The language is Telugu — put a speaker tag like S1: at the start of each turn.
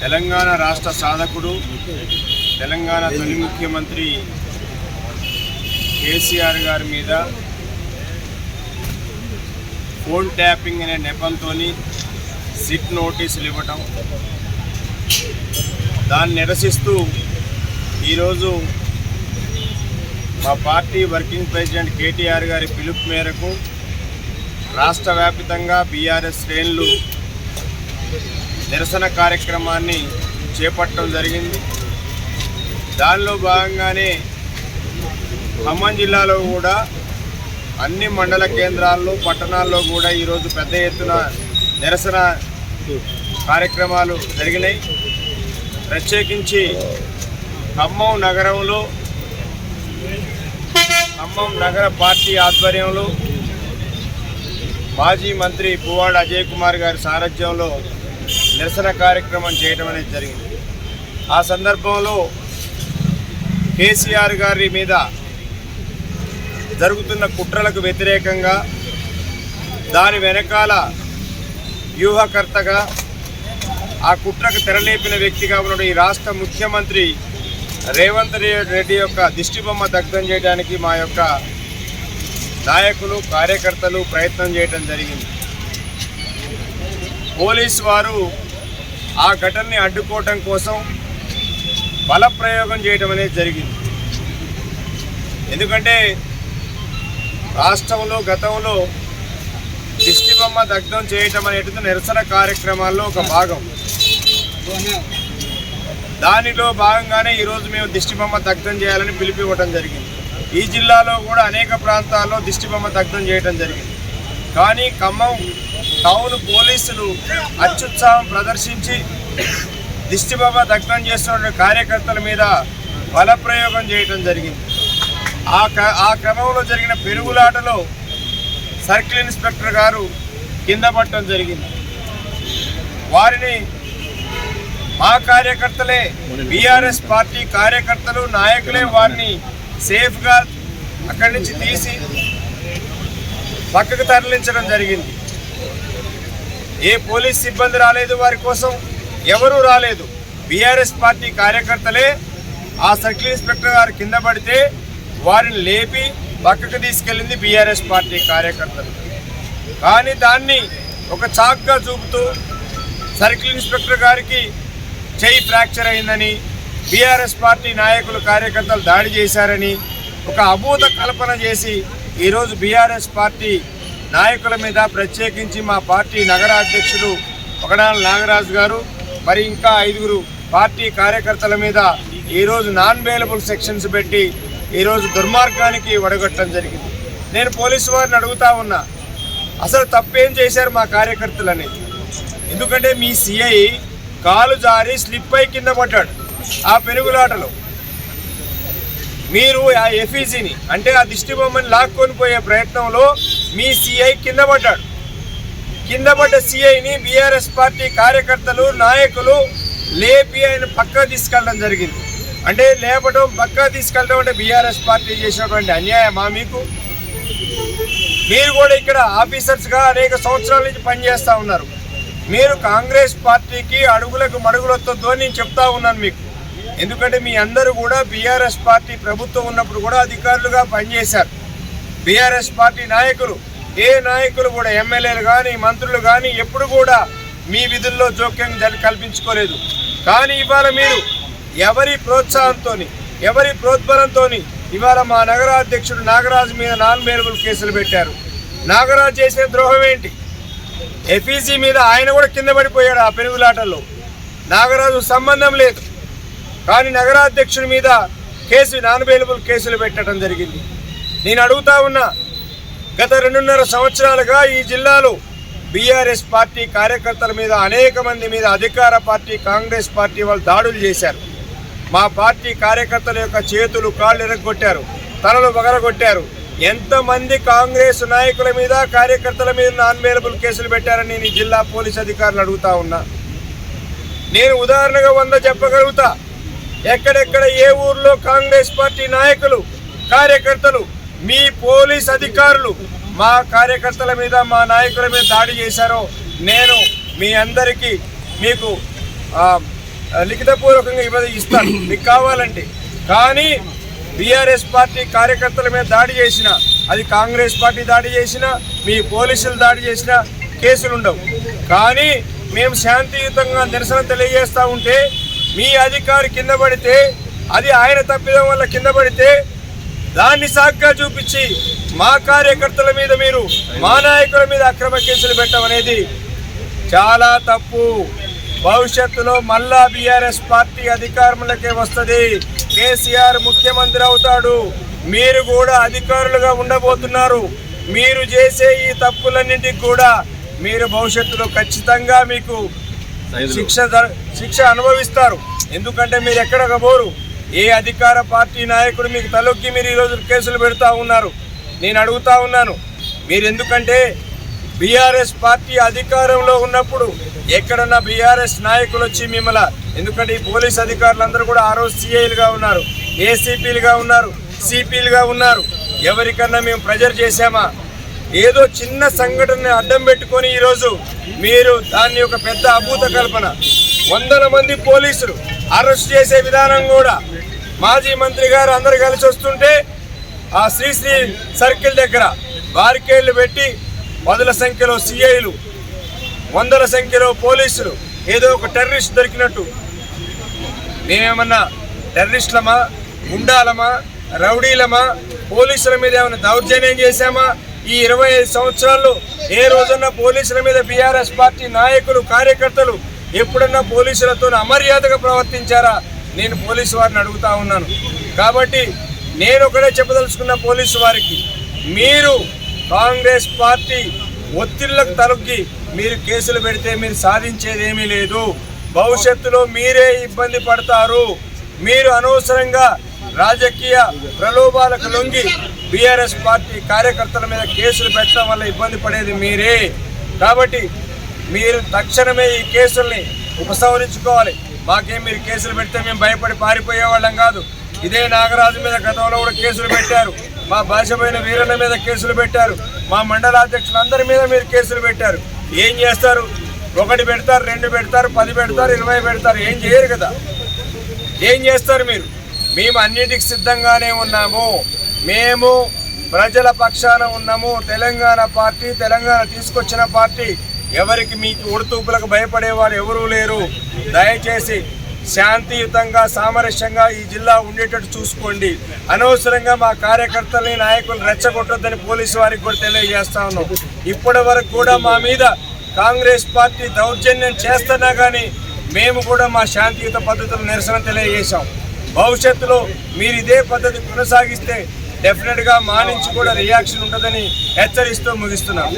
S1: తెలంగాణ రాష్ట్ర సాధకుడు తెలంగాణ తొలి ముఖ్యమంత్రి కేసీఆర్ గారి మీద ఫోన్ ట్యాపింగ్ అనే నెపంతో సిట్ నోటీసులు ఇవ్వటం. దాన్ని నిరసిస్తూ ఈరోజు మా పార్టీ వర్కింగ్ ప్రెసిడెంట్ కేటీఆర్ గారి పిలుపు మేరకు రాష్ట్ర వ్యాప్తంగా బీఆర్ఎస్ శ్రేణులు నిరసన కార్యక్రమాన్ని చేపట్టడం జరిగింది. దానిలో భాగంగానే ఖమ్మం జిల్లాలో కూడా అన్ని మండల కేంద్రాల్లో పట్టణాల్లో కూడా ఈరోజు పెద్ద ఎత్తున నిరసన కార్యక్రమాలు జరిగినాయి. ప్రత్యేకించి ఖమ్మం నగరంలో ఖమ్మం నగర పార్టీ ఆధ్వర్యంలో మాజీ మంత్రి పువ్వాడ అజయ్ కుమార్ గారి సారథ్యంలో నిరసన కార్యక్రమం చేయడం అనేది జరిగింది. ఆ సందర్భంలో కేసీఆర్ గారి మీద జరుగుతున్న కుట్రలకు వ్యతిరేకంగా దాని వెనకాల వ్యూహకర్తగా ఆ కుట్రకు తెరలేపిన వ్యక్తిగా ఉన్న ఈ రాష్ట్ర ముఖ్యమంత్రి రేవంత్ రెడ్డి యొక్క దిష్టిబొమ్మ దగ్ధం చేయడానికి మా యొక్క నాయకులు కార్యకర్తలు ప్రయత్నం చేయడం జరిగింది. పోలీస్ వారు ఆ ఘటనని అడ్డుకోవటం కోసం బలప్రయోగం చేయటం అనేది జరిగింది. ఎందుకంటే రాష్ట్రంలో గతంలో దిష్టిబొమ్మ దగ్ధం చేయటం అనేటువంటి నిరసన కార్యక్రమాల్లో ఒక భాగం. దానిలో భాగంగానే ఈరోజు మేము దిష్టిబొమ్మ దగ్ధం చేయాలని పిలిపివ్వటం జరిగింది. ఈ జిల్లాలో కూడా అనేక ప్రాంతాల్లో దిష్టిబొమ్మ దగ్ధం చేయడం జరిగింది. కానీ ఖమ్మం టౌన్ పోలీసులు అత్యుత్సాహం ప్రదర్శించి దిష్టిబొమ్మ దగ్ధం చేస్తున్న కార్యకర్తల మీద బలప్రయోగం చేయడం జరిగింది. ఆ ఆ క్రమంలో జరిగిన పెరుగులాటలో సర్కిల్ ఇన్స్పెక్టర్ గారు కింద పట్టడం జరిగింది. వారిని మా కార్యకర్తలే బీఆర్ఎస్ పార్టీ కార్యకర్తలు నాయకులే వారిని సేఫ్గా అక్కడి నుంచి తీసి పక్కకు తరలించడం జరిగింది. ఏ పోలీస్ సిబ్బంది రాలేదు వారి కోసం? ఎవరూ రాలేదు. బీఆర్ఎస్ పార్టీ కార్యకర్తలే ఆ సర్కిల్ ఇన్స్పెక్టర్ గారు కింద పడితే వారిని లేపి పక్కకు తీసుకెళ్ళింది బీఆర్ఎస్ పార్టీ కార్యకర్తలు. కానీ దాన్ని ఒక చాక్గా చూపుతూ సర్కిల్ ఇన్స్పెక్టర్ గారికి చేయి ఫ్రాక్చర్ అయిందని బీఆర్ఎస్ పార్టీ నాయకులు కార్యకర్తలు దాడి చేశారని ఒక అభూత కల్పన చేసి ఈరోజు బీఆర్ఎస్ పార్టీ నాయకుల మీద ప్రత్యేకించి మా పార్టీ నగర అధ్యక్షుడు ఒకడాల నాగరాజు గారు మరి ఇంకా ఐదుగురు పార్టీ కార్యకర్తల మీద ఈరోజు నాన్ వేలబుల్ సెక్షన్స్ పెట్టి ఈరోజు దుర్మార్గానికి వడగొట్టడం జరిగింది. నేను పోలీసు వారిని అడుగుతా ఉన్నా అసలు తప్పేం చేశారు మా కార్యకర్తలని? ఎందుకంటే మీ సిఐ కాలు జారి స్లిప్ అయి కింద పడ్డాడు ఆ పెనుగులాటలో. మీరు ఆ ఎఫీసీని అంటే ఆ దిష్టి బొమ్మని లాక్కొని పోయే ప్రయత్నంలో మీ సిఐ కింద పడ్డాడు. కింద పడ్డ సిఐని బీఆర్ఎస్ పార్టీ కార్యకర్తలు నాయకులు లేపి ఆయన పక్క తీసుకెళ్ళడం జరిగింది. అంటే లేపడం పక్క తీసుకెళ్ళడం అంటే బీఆర్ఎస్ పార్టీ చేసినటువంటి అన్యాయమా మీకు? మీరు కూడా ఇక్కడ ఆఫీసర్స్గా అనేక సంవత్సరాల నుంచి పనిచేస్తూ ఉన్నారు. మీరు కాంగ్రెస్ పార్టీకి అడుగులకు మడుగులొత్తొద్దు అని నేను చెప్తా ఉన్నాను మీకు. ఎందుకంటే మీ అందరూ కూడా బీఆర్ఎస్ పార్టీ ప్రభుత్వం ఉన్నప్పుడు కూడా అధికారులుగా పనిచేశారు. బీఆర్ఎస్ పార్టీ నాయకులు ఏ నాయకులు కూడా ఎమ్మెల్యేలు కానీ మంత్రులు కానీ ఎప్పుడు కూడా మీ విధుల్లో జోక్యం కల్పించుకోలేదు. కానీ ఇవాళ మీరు ఎవరి ప్రోత్సాహంతో ఎవరి ప్రోద్బలంతో ఇవాళ మా నగరాధ్యక్షుడు నాగరాజు మీద నాన్ మేరబుల్ కేసులు పెట్టారు. నాగరాజు చేసే ద్రోహం ఏంటి? ఎఫీసీ మీద ఆయన కూడా కింద పడిపోయాడు ఆ పెనుగులాటల్లో. నాగరాజు సంబంధం లేదు. కానీ నగరాధ్యక్షుడి మీద కేసు నాన్ అవైలబుల్ కేసులు పెట్టడం జరిగింది. నేను అడుగుతా ఉన్నా గత రెండున్నర సంవత్సరాలుగా ఈ జిల్లాలో బీఆర్ఎస్ పార్టీ కార్యకర్తల మీద అనేక మంది మీద అధికార పార్టీ కాంగ్రెస్ పార్టీ వాళ్ళు దాడులు చేశారు. మా పార్టీ కార్యకర్తల యొక్క చేతులు కాళ్ళు ఎరగొట్టారు తలలు పగలగొట్టారు ఎంతమంది కాంగ్రెస్ నాయకుల మీద కార్యకర్తల మీద నాన్ అవైలబుల్ కేసులు పెట్టారని నేను ఈ జిల్లా పోలీస్ అధికారులు అడుగుతా ఉన్నా. నేను ఉదాహరణగా వంద చెప్పగలుగుతా. ఎక్కడెక్కడ ఏ ఊర్లో కాంగ్రెస్ పార్టీ నాయకులు కార్యకర్తలు మీ పోలీస్ అధికారులు మా కార్యకర్తల మీద మా నాయకుల మీద దాడి చేశారో నేను మీ అందరికీ మీకు లిఖితపూర్వకంగా ఇవ్వదు ఇస్తాను. మీకు కావాలంటే. కానీ బీఆర్ఎస్ పార్టీ కార్యకర్తల మీద దాడి చేసిన అది కాంగ్రెస్ పార్టీ దాడి చేసిన మీ పోలీసులు దాడి చేసిన కేసులు ఉండవు కానీ మేము శాంతియుతంగా నిరసన తెలియజేస్తూ ఉంటే మీ అధికారి కింద పడితే అది ఆయన తప్పిదం వల్ల కింద పడితే దాన్ని సాగ్గా చూపించి మా కార్యకర్తల మీద మీరు మా నాయకుల మీద అక్రమ కేసులు పెట్టమనేది చాలా తప్పు. భవిష్యత్తులో మళ్ళా బీఆర్ఎస్ పార్టీ అధికారంలోకే వస్తుంది. కేసీఆర్ ముఖ్యమంత్రి అవుతాడు. మీరు కూడా అధికారులుగా ఉండబోతున్నారు. మీరు చేసే ఈ తప్పులన్నింటికి కూడా మీరు భవిష్యత్తులో ఖచ్చితంగా మీకు శిక్ష శిక్ష అనుభవిస్తారు. ఎందుకంటే మీరు ఎక్కడ పోరు? ఏ అధికార పార్టీ నాయకుడు మీకు తలొక్కి మీరు ఈరోజు కేసులు పెడతా ఉన్నారు? నేను అడుగుతా ఉన్నాను. మీరు ఎందుకంటే బీఆర్ఎస్ పార్టీ అధికారంలో ఉన్నప్పుడు ఎక్కడన్నా బీఆర్ఎస్ నాయకులు వచ్చి మిమ్మల్ని ఎందుకంటే ఈ పోలీస్ అధికారులందరూ కూడా ఆ రోజు సిఐలుగా ఉన్నారు ఏసీపీలుగా ఉన్నారు సిపిలుగా ఉన్నారు. ఎవరికన్నా మేము ప్రెజర్ చేశామా? ఏదో చిన్న సంఘటనని అడ్డం పెట్టుకొని ఈరోజు మీరు దాన్ని ఒక పెద్ద అభూత కల్పన. వందల మంది పోలీసులు అరెస్ట్ చేసే విధానం కూడా మాజీ మంత్రి గారు అందరు కలిసి వస్తుంటే ఆ శ్రీశ్రీ సర్కిల్ దగ్గర బారికేళ్ళు పెట్టి పదుల సంఖ్యలో సిఐలు వందల సంఖ్యలో పోలీసులు ఏదో ఒక టెర్రరిస్ట్ దొరికినట్టు. మేమేమన్నా టెర్రరిస్టులమా గుండాలమా రౌడీలమా పోలీసుల మీద ఏమైనా దౌర్జన్యం చేశామా? ఈ ఇరవై ఐదు సంవత్సరాల్లో ఏ రోజన్నా పోలీసుల మీద బీఆర్ఎస్ పార్టీ నాయకులు కార్యకర్తలు ఎప్పుడన్నా పోలీసులతో అమర్యాదగా ప్రవర్తించారా? నేను పోలీసు వారిని అడుగుతా ఉన్నాను. కాబట్టి నేను ఒకటే చెప్పదలుచుకున్న పోలీసు వారికి మీరు కాంగ్రెస్ పార్టీ ఒత్తిళ్ళకు తలొగ్గి మీరు కేసులు పెడితే మీరు సాధించేది ఏమీ లేదు. భవిష్యత్తులో మీరే ఇబ్బంది పడతారు. మీరు అనవసరంగా రాజకీయ ప్రలోభాలకు లొంగి బీఆర్ఎస్ పార్టీ కార్యకర్తల మీద కేసులు పెట్టడం వల్ల ఇబ్బంది పడేది మీరే. కాబట్టి మీరు తక్షణమే ఈ కేసుల్ని ఉపసంహరించుకోవాలి. మాకేం మీరు కేసులు పెడితే మేము భయపడి పారిపోయే వాళ్ళం కాదు. ఇదే నాగరాజు మీద గతంలో కూడా కేసులు పెట్టారు. మా భాషపైన వీరన్న మీద కేసులు పెట్టారు. మా మండలాధ్యక్షులందరి మీద మీరు కేసులు పెట్టారు. ఏం చేస్తారు? ఒకటి పెడతారు రెండు పెడతారు పది పెడతారు ఇరవై పెడతారు. ఏం చేయరు కదా. ఏం చేస్తారు మీరు? మేము అన్నిటికి సిద్ధంగానే ఉన్నాము. మేము ప్రజల పక్షాన ఉన్నాము. తెలంగాణ పార్టీ తెలంగాణ తీసుకొచ్చిన పార్టీ. ఎవరికి మీకు ఉడుతూపులకు భయపడేవారు ఎవరూ లేరు. దయచేసి శాంతియుతంగా సామరస్యంగా ఈ జిల్లా ఉండేటట్టు చూసుకోండి. అనవసరంగా మా కార్యకర్తల్ని నాయకులు రెచ్చగొట్టొద్దని పోలీసు వారికి కూడా తెలియజేస్తా ఉన్నాం. ఇప్పటి వరకు కూడా మా మీద కాంగ్రెస్ పార్టీ దౌర్జన్యం చేస్తున్నా కానీ మేము కూడా మా శాంతియుత పద్ధతులు నిరసన తెలియజేశాం. భవిష్యత్తులో మీరు ఇదే పద్ధతి కొనసాగిస్తే డెఫినెట్గా మా నుంచి కూడా రియాక్షన్ ఉంటుందని హెచ్చరిస్తూ ముగిస్తున్నాం.